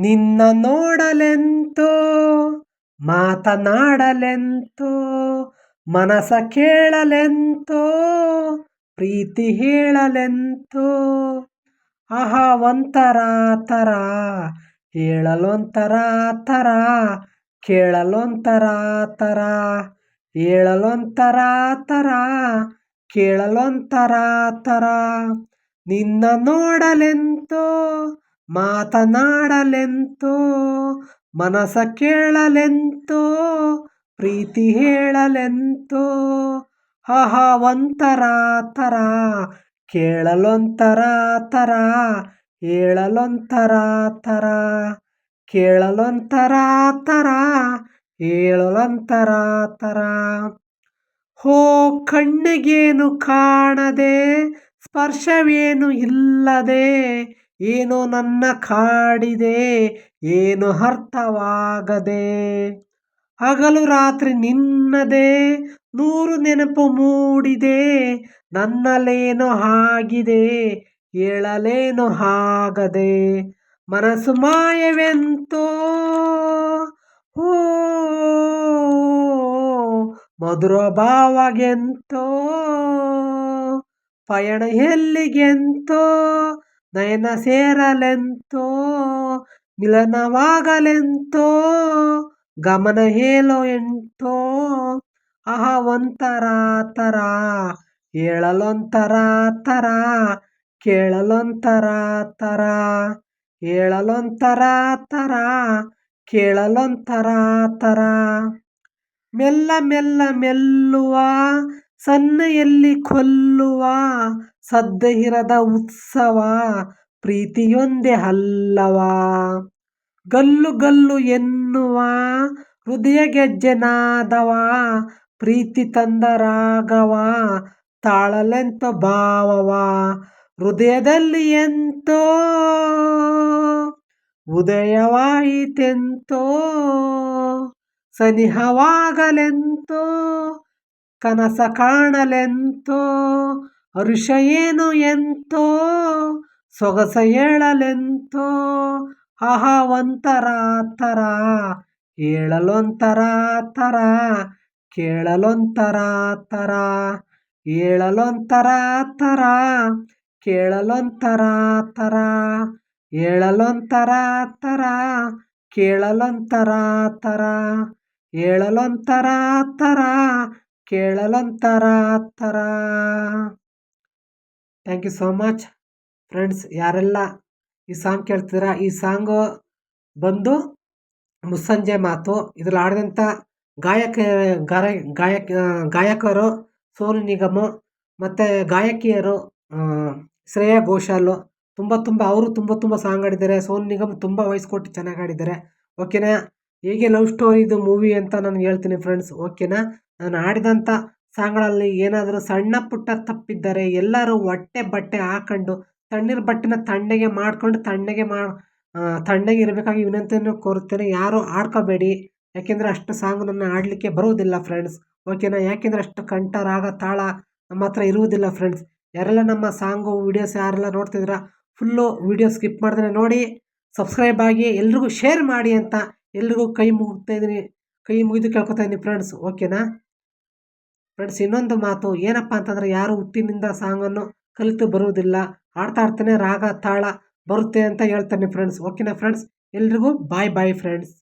ನಿನ್ನ ನೋಡಲೆಂತೋ, ಮಾತನಾಡಲೆಂತೋ, ಮನಸ ಕೇಳಲೆಂತೋ, ಪ್ರೀತಿ ಹೇಳಲೆಂತೋ. ಆಹಾ, ಒಂಥರ ಥರ, ಹೇಳಲೊಂಥರ ಥರ, ಕೇಳಲೊಂಥರ ಥರ, ಹೇಳಲೊಂಥರ ಥರ, ಕೇಳಲೊಂಥರ ಥರ. ನಿನ್ನ ನೋಡಲೆಂತೋ ಮಾತನಾಡಲೆಂತೋ, ಮನಸ ಕೇಳಲೆಂತೋ, ಪ್ರೀತಿ ಹೇಳಲೆಂತೋ, ಹಹ ಒಂಥರ ಥರ, ಕೇಳಲೊಂಥರ ಥರ, ಹೇಳಲೊಂಥರ ಥರ, ಕೇಳಲೊಂಥರ ಥರ, ಹೇಳಲೊಂಥರ ಥರ. ಹೋ, ಕಣ್ಣಿಗೇನು ಕಾಣದೆ, ಸ್ಪರ್ಶವೇನು ಇಲ್ಲದೆ ಏನೋ ನನ್ನ ಕಾಡಿದೆ, ಏನು ಅರ್ಥವಾಗದೆ? ಹಗಲು ರಾತ್ರಿ ನಿನ್ನದೇ, ನೂರು ನೆನಪು ಮೂಡಿದೆ, ನನ್ನಲ್ಲೇನೋ ಆಗಿದೆ, ಹೇಳಲೇನು ಆಗದೆ? ಮನಸ್ಸು ಮಾಯವೆಂತೋ? ಓ ಮಧುರ ಭಾವಗೆಂತೋ? ಪಯಣ ಎಲ್ಲಿಗೆಂತೋ? ನಯನ ಸೇರಲೆಂತೋ ಮಿಲನವಾಗಲೆಂತೋ, ಗಮನ ಹೇಳೋ ಎಂಟೋ ಅಹ ಒಂಥರ ಥರ ಹೇಳಲೊಂಥರ ಥರ ಕೇಳಲೊಂಥರ ಥರ ಹೇಳಲೊಂಥರ ಥರ ಕೇಳಲೊಂಥರ ಥರ ಮೆಲ್ಲ ಮೆಲ್ಲ ಮೆಲ್ಲುವ, ಸನ್ನೆಯಲ್ಲಿ ಕೊಲ್ಲುವ ಸದ್ದ ಇರದ ಉತ್ಸವ ಪ್ರೀತಿಯೊಂದೇ ಅಲ್ಲವ? ಗಲ್ಲು ಗಲ್ಲು ಎನ್ನುವ ಹೃದಯ ಗೆಜ್ಜೆ ನಾದವ ಪ್ರೀತಿ ತಂದ ರಾಗವ ತಾಳಲೆಂತ ಭಾವವ, ಹೃದಯದಲ್ಲಿ ಎಂತೋ ಉದಯವಾಯಿತೆಂತೋ, ಸನಿಹವಾಗಲೆಂತೋ, ಕನಸ ಕಾಣಲೆಂತೋ ಹರುಷ ಏನು ಎಂತೋ, ಸೊಗಸ ಹೇಳಲೆಂತೋ ಆಹಾ ಒಂಥರ ಥರ, ಹೇಳಲೊಂಥರ ಥರ, ಕೇಳಲೊಂಥರ ಥರ, ಹೇಳಲೊಂಥರ ಥರ, ಕೇಳಲೊಂಥರ ಥರ, ಹೇಳಲೊಂಥರ ಥರ, ಕೇಳಲೊಂಥರ ಥರ, ಹೇಳಲೊಂಥರ ಥರ, ಕೇಳಲೊಂಥರ ಥರ. Thank you so much friends ಯಾರೆಲ್ಲ ಈ ಸಾಂಗ್ ಕೇಳ್ತಿದ್ದೀರಾ ಈ ಸಾಂಗು ಬಂದು ಮುಸ್ಸಂಜೆ ಮಾತು, ಇದ್ರಲ್ಲಿ ಆಡಿದಂಥ ಗಾಯಕ ಗಾಯ ಗಾಯಕ ಗಾಯಕರು ಸೋನು ನಿಗಮ ಮತ್ತು ಗಾಯಕಿಯರು ಶ್ರೇಯಾ ಘೋಷಾಲು, ತುಂಬ ತುಂಬ ಅವರು ತುಂಬ ತುಂಬ ಸಾಂಗ್ ಆಡಿದ್ದಾರೆ ಸೋನು ನಿಗಮ್ ತುಂಬ ವಯಸ್ಸು ಕೊಟ್ಟು ಚೆನ್ನಾಗಿ ಆಡಿದ್ದಾರೆ ಓಕೆನಾ? ಹೇಗೆ ಲವ್ ಸ್ಟೋರಿ ಇದು ಮೂವಿ ಅಂತ ನಾನು ಹೇಳ್ತೀನಿ ಫ್ರೆಂಡ್ಸ್ ಓಕೆನಾ? ನಾನು ಆಡಿದಂಥ ಸಾಂಗ್ಗಳಲ್ಲಿ ಏನಾದರೂ ಸಣ್ಣ ಪುಟ್ಟ ತಪ್ಪಿದ್ದರೆ ಎಲ್ಲರೂ ಹೊಟ್ಟೆ ಬಟ್ಟೆ ಹಾಕೊಂಡು ತಣ್ಣೀರು ಬಟ್ಟೆನ ತಣ್ಣಗೆ ಮಾಡ್ಕೊಂಡು ತಣ್ಣಗೆ ಮಾ ತಣ್ಣಗೆ ಇರಬೇಕಾಗಿ ವಿನಂತಿಯನ್ನು ಕೋರುತ್ತೇನೆ. ಯಾರೂ ಆಡ್ಕೋಬೇಡಿ. ಯಾಕೆಂದರೆ ಅಷ್ಟು ಸಾಂಗ್ ನನ್ನ ಆಡಲಿಕ್ಕೆ ಬರುವುದಿಲ್ಲ ಫ್ರೆಂಡ್ಸ್. ಓಕೆನಾ? ಯಾಕೆಂದರೆ ಅಷ್ಟು ಕಂಠ, ರಾಗ, ತಾಳ ನಮ್ಮ ಹತ್ರ ಇರುವುದಿಲ್ಲ ಫ್ರೆಂಡ್ಸ್. ಯಾರೆಲ್ಲ ನಮ್ಮ ಸಾಂಗು, ವೀಡಿಯೋಸ್ ಯಾರೆಲ್ಲ ನೋಡ್ತಿದ್ರ ಫುಲ್ಲು ವೀಡಿಯೋ ಸ್ಕಿಪ್ ಮಾಡಿದ್ರೆ ನೋಡಿ, ಸಬ್ಸ್ಕ್ರೈಬ್ ಆಗಿ ಎಲ್ರಿಗೂ ಶೇರ್ ಮಾಡಿ ಅಂತ ಎಲ್ರಿಗೂ ಕೈ ಮುಗ್ತಾ ಇದ್ದೀನಿ. ಕೈ ಮುಗಿದು ಕೇಳ್ಕೊತಾ ಇದ್ದೀನಿ ಫ್ರೆಂಡ್ಸ್. ಓಕೆನಾ? ಫ್ರೆಂಡ್ಸ್, ಇನ್ನೊಂದು ಮಾತು, ಏನಪ್ಪ ಅಂತಂದರೆ ಯಾರು ಹುಟ್ಟಿನಿಂದ ಸಾಂಗನ್ನು ಕಲಿತು ಬರುವುದಿಲ್ಲ. ಆಡ್ತಾ ಆಡ್ತಾನೆ ರಾಗ ತಾಳ ಬರುತ್ತೆ ಅಂತ ಹೇಳ್ತಾನೆ ಫ್ರೆಂಡ್ಸ್. ಓಕೆನಾ ಫ್ರೆಂಡ್ಸ್? ಎಲ್ರಿಗೂ ಬಾಯ್ ಬಾಯ್ ಫ್ರೆಂಡ್ಸ್